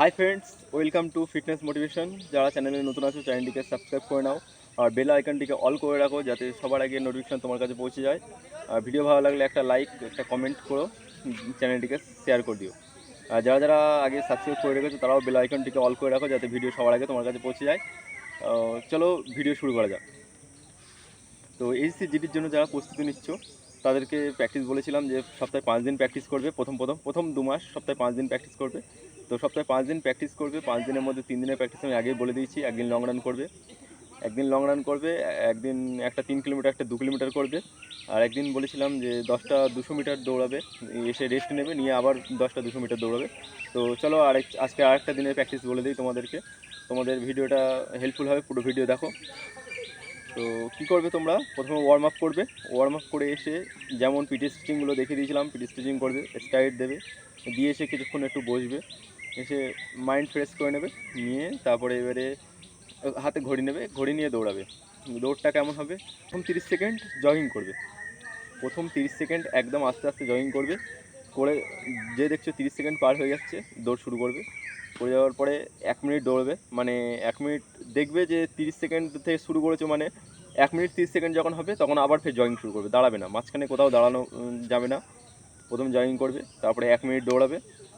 Hi friends welcome to fitness motivation যারা চ্যানেলে নতুন আছো চ্যানেলটিকে সাবস্ক্রাইব করে নাও। আর বেল আইকনটিকে অল করে রাখো, যাতে সবার আগে নোটিফিকেশন তোমার কাছে পৌঁছে যায়। আর ভিডিও ভালো লাগলে একটা লাইক একটা কমেন্ট করো চ্যানেলটিকে শেয়ার করে দিও। আর যারা যারা আগে সাবস্ক্রাইব করে রেখেছো, তারাও বেল আইকনটিকে অল করে রাখো, যাতে ভিডিও সবার আগে তোমার কাছে পৌঁছে যায়। চলো ভিডিও শুরু করা যাক। তো এইচসি জিডির জন্য যারা প্রস্তুতি নিচ্ছ, তাদেরকে প্র্যাকটিস বলেছিলাম যে সপ্তাহে পাঁচ দিন প্র্যাকটিস করবে, প্রথম প্রথম প্রথম দু মাস সপ্তাহে পাঁচ দিন প্র্যাকটিস করবে। তো সপ্তাহে পাঁচ দিন প্র্যাকটিস করবে, পাঁচ দিনের মধ্যে তিন দিনের প্র্যাকটিস আমি আগেই বলে দিয়েছি, একদিন লং রান করবে। একদিন লং রান করবে, একদিন একটা তিন কিলোমিটার একটা দু কিলোমিটার করবে। আর একদিন বলেছিলাম যে দশটা দুশো মিটার দৌড়াবে, এসে রেস্ট নেবে, নিয়ে আবার দশটা দুশো মিটার দৌড়াবে। তো চলো আরেক আজকে আরেকটা দিনের প্র্যাকটিস বলে দিই তোমাদেরকে। তোমাদের ভিডিওটা হেল্পফুল হবে, পুরো ভিডিও দেখো। তো কী করবে তোমরা? প্রথমে ওয়ার্ম আপ করবে। ওয়ার্ম আপ করে এসে যেমন পিটি স্টিচিংগুলো দেখিয়ে দিয়েছিলাম পিটি স্টিচিং করবে স্টাইট দেবে। দিয়ে এসে কিছুক্ষণ একটু বসবে, এসে মাইন্ড ফ্রেশ করে নেবে, নিয়ে তারপরে এবারে হাতে ঘড়ি নেবে, ঘড়ি নিয়ে দৌড়াবে। দৌড়টা কেমন হবে? প্রথম তিরিশ সেকেন্ড জগিং করবে। প্রথম তিরিশ সেকেন্ড একদম আস্তে আস্তে জগিং করবে, করে যে দেখছ তিরিশ সেকেন্ড পার হয়ে যাচ্ছে, দৌড় শুরু করবে। করে যাওয়ার পরে এক মিনিট দৌড়বে মানে এক মিনিট দেখবে যে তিরিশ সেকেন্ড থেকে শুরু করেছ মানে এক মিনিট তিরিশ সেকেন্ড যখন হবে, তখন আবার ফের জগিং শুরু করবে, দাঁড়াবে না, মাঝখানে কোথাও দাঁড়ানো যাবে না। প্রথম জগিং করবে, তারপরে এক মিনিট দৌড়াবে,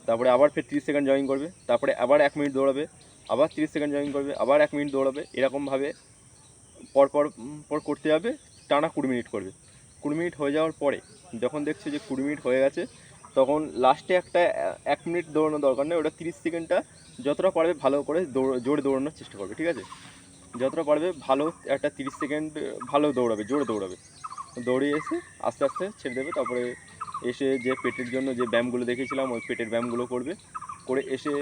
তারপরে আবার ফের তিরিশ সেকেন্ড জগিং করবে, তারপরে আবার এক মিনিট দৌড়াবে, আবার তিরিশ সেকেন্ড জগিং করবে, আবার এক মিনিট দৌড়াবে, এরকমভাবে পর পর পর করতে যাবে, টানা কুড়ি মিনিট করবে। কুড়ি মিনিট হয়ে যাওয়ার পরে যখন দেখছে যে কুড়ি মিনিট হয়ে গেছে, তখন লাস্টে একটা, এক মিনিট দৌড়ানোর দরকার নেই, ওটা তিরিশ সেকেন্ডটা যতটা পারবে ভালো করে দৌড়, জোরে দৌড়ানোর চেষ্টা করবে, ঠিক আছে? যতটা পারবে ভালো একটা তিরিশ সেকেন্ড ভালো দৌড়াবে, জোরে দৌড়াবে। দৌড়িয়ে এসে আস্তে আস্তে ছেড়ে দেবে, তারপরে এসে যে পেটের জন্য যে ব্যায়ামগুলো দেখেছিলাম, ওই পেটের ব্যায়ামগুলো করবে। করে এসে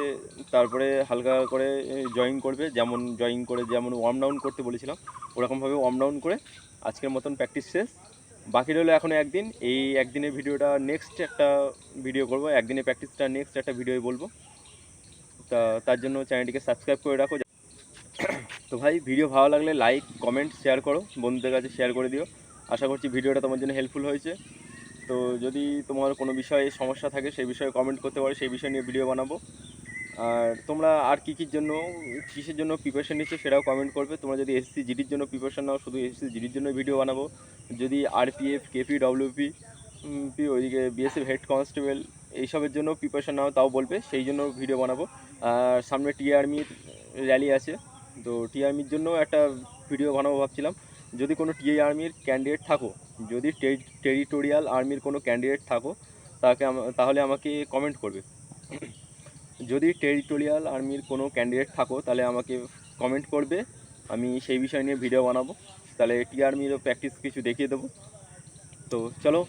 তারপরে হালকা করে জয়িং করবে। যেমন জয়িং করে যেমন ওয়ার্ম ডাউন করতে বলেছিলাম, ওরকমভাবে ওয়ার্ম ডাউন করে আজকের মতন প্র্যাকটিস শেষ। বাকি রইল এখনও একদিন। এই একদিনের ভিডিওটা নেক্সট একটা ভিডিও করব। একদিনের প্র্যাকটিসটা নেক্সট একটা ভিডিও বলব। তা, তার জন্য চ্যানেলটিকে সাবস্ক্রাইব করে রাখো। তো ভাই ভিডিও ভালো লাগলে লাইক কমেন্ট শেয়ার করো। বন্ধুদের কাছে শেয়ার করে দিও। আশা করছি ভিডিওটা তোমার জন্য হেল্পফুল হয়েছে। তো যদি তোমার কোনো বিষয়ে সমস্যা থাকে, সেই বিষয়ে কমেন্ট করতে পারো, সেই বিষয় নিয়ে ভিডিও বানাবো। আর তোমরা আর কী কী জন্য, কিসের জন্য প্রিপারেশন নিচ্ছ সেটাও কমেন্ট করবে। তোমরা যদি এসসি জিডির জন্য প্রিপারেশন নাও, শুধু এসসি জিডির জন্য ভিডিও বানাবো। যদি আরপিএফ কেপি ডব্লিউপি পি ওইদিকে বিএসএফ হেড কনস্টেবল এইসবের জন্য প্রিপারেশান নাও, তাও বলবে, সেই জন্য ভিডিও বানাবো। আর সামনে টি আর্মির র্যালি আছে, তো টি আর্মির জন্য একটা ভিডিও বানাবো ভাবছিলাম। যদি কোনো টি আর্মির ক্যান্ডিডেট থাকো, যদি টেরিটোরিয়াল আর্মির কোনো ক্যান্ডিডেট থাকো, তাকে তাহলে আমাকে কমেন্ট করবে। যদি টেরিটোরিয়াল আর্মির কোনো ক্যান্ডিডেট থাকো, তাহলে আমাকে কমেন্ট করবে। আমি সেই বিষয় নিয়ে ভিডিও বানাবো। তাহলে টি আর্মিরও প্র্যাকটিস কিছু দেখিয়ে দেবো। তো চলো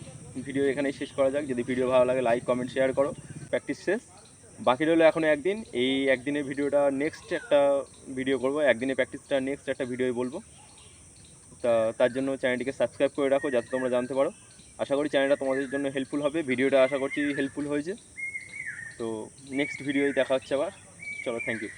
ভিডিও এখানেই শেষ করা যাক। যদি ভিডিও ভালো লাগে লাইক কমেন্ট শেয়ার করো। প্র্যাকটিস শেষ। বাকি রইল এখনও একদিন। এই একদিনের ভিডিওটা নেক্সট একটা ভিডিও করব। একদিনের প্র্যাকটিসটা নেক্সট একটা ভিডিও বলব। তা, তার জন্য চ্যানেলটিকে সাবস্ক্রাইব করে রাখো যাতে তোমরা জানতে পারো। আশা করি চ্যানেলটা তোমাদের জন্য হেল্পফুল হবে। ভিডিওটা আশা করছি হেল্পফুল হয়েছে। তো নেক্সট ভিডিওই দেখা হচ্ছে আবার। চলো থ্যাংক ইউ